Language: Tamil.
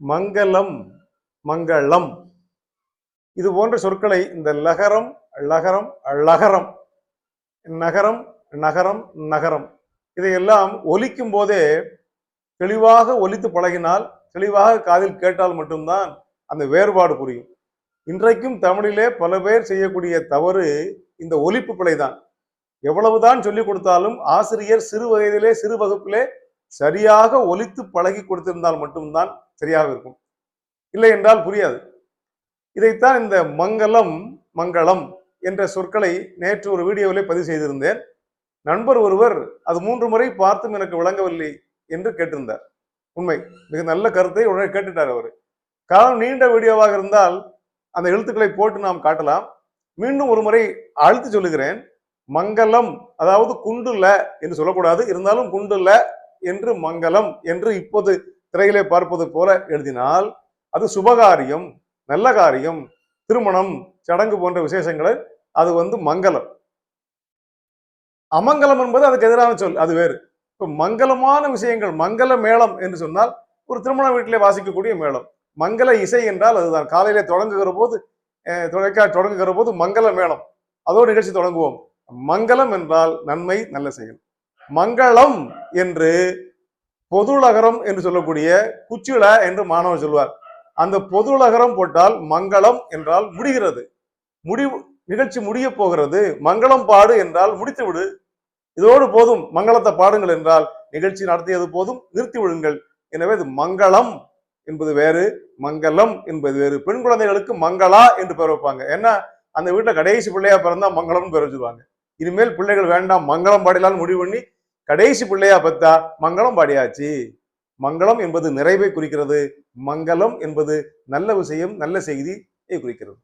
மங்களம் மங்களம். இது போன்ற சொற்களை இந்த லகரம் லகரம் லகரம் நகரம் நகரம் நகரம் இதையெல்லாம் ஒலிக்கும் போதே தெளிவாக ஒலித்து பழகினால் தெளிவாக காதில் கேட்டால் மட்டும்தான் அந்த வேறுபாடு புரியும். இன்றைக்கும் தமிழிலே பல பேர் செய்யக்கூடிய தவறு இந்த ஒலிப்பு பிழைதான். எவ்வளவுதான் சொல்லிக் கொடுத்தாலும் ஆசிரியர் சிறு வயதிலே சிறு வகுப்பிலே சரியாக ஒலித்து பழகி கொடுத்திருந்தால் மட்டும்தான் சரியாக இருக்கும். இல்லை என்றால் புரியாது. இதைத்தான் இந்த மங்களம் மங்களம் என்ற சொற்களை நேற்று ஒரு வீடியோவிலே பதிவு செய்திருந்தேன். நண்பர் ஒருவர் அது மூன்று முறை பார்த்தும் எனக்கு விளங்கவில்லை என்று கேட்டிருந்தார். உண்மை மிக நல்ல கருத்தை உடனே கேட்டுட்டார் அவர். காரணம் நீண்ட வீடியோவாக இருந்தால் அந்த எழுத்துக்களை போட்டு நாம் காட்டலாம். மீண்டும் ஒரு முறை அழுத்து சொல்லுகிறேன். மங்களம் அதாவது குண்டுல என்று சொல்லக்கூடாது. இருந்தாலும் குண்டுல என்று மங்களம் என்று இப்போது திரையிலே பார்ப்பது போல எழுதினால் அது சுபகாரியம் நல்ல காரியம் திருமணம் சடங்கு போன்ற விசேஷங்களை அது வந்து மங்களம். அமங்கலம் என்பது அதுக்கு எதிரான சொல் அது வேறு. இப்போ மங்களமான விஷயங்கள் மங்கள மேளம் என்று சொன்னால் ஒரு திருமண வீட்டிலே வாசிக்கக்கூடிய மேளம். மங்கள இசை என்றால் அதுதான். காலையிலே தொடங்குகிற போது அஹ், தொடங்குகிற போது மங்கள மேளம். அதோடு நிகழ்ச்சி தொடங்குவோம். மங்களம் என்றால் நன்மை நல்ல செயல். மங்களம் என்று பொதுலகரம் என்று சொல்லக்கூடிய குச்சில என்று மாணவர் சொல்வார். அந்த பொதுலகரம் போட்டால் மங்களம் என்றால் முடிகிறது. முடிவு நிகழ்ச்சி முடிய போகிறது. மங்களம் பாடு என்றால் முடித்து விடு இதோடு போதும். மங்களத்தை பாடுங்கள் என்றால் நிகழ்ச்சி நடத்தியது போதும் நிறுத்தி விடுங்கள் எனவே இது மங்களம் என்பது வேறு மங்களம் என்பது வேறு. பெண் குழந்தைகளுக்கு மங்களா என்று பெயர் வைப்பாங்க. ஏன்னா அந்த வீட்டில் கடைசி பிள்ளையா பிறந்தா மங்களம்னு பேர் வச்சுருவாங்க. இனிமேல் பிள்ளைகள் வேண்டாம் மங்களம் பாடிலான்னு முடிவு பண்ணி கடைசி பிள்ளையா பத்தா மங்களம் பாடியாச்சு. மங்களம் என்பது நிறைவை குறிக்கிறது. மங்களம் என்பது நல்ல விஷயம் நல்ல செய்தியை குறிக்கிறது.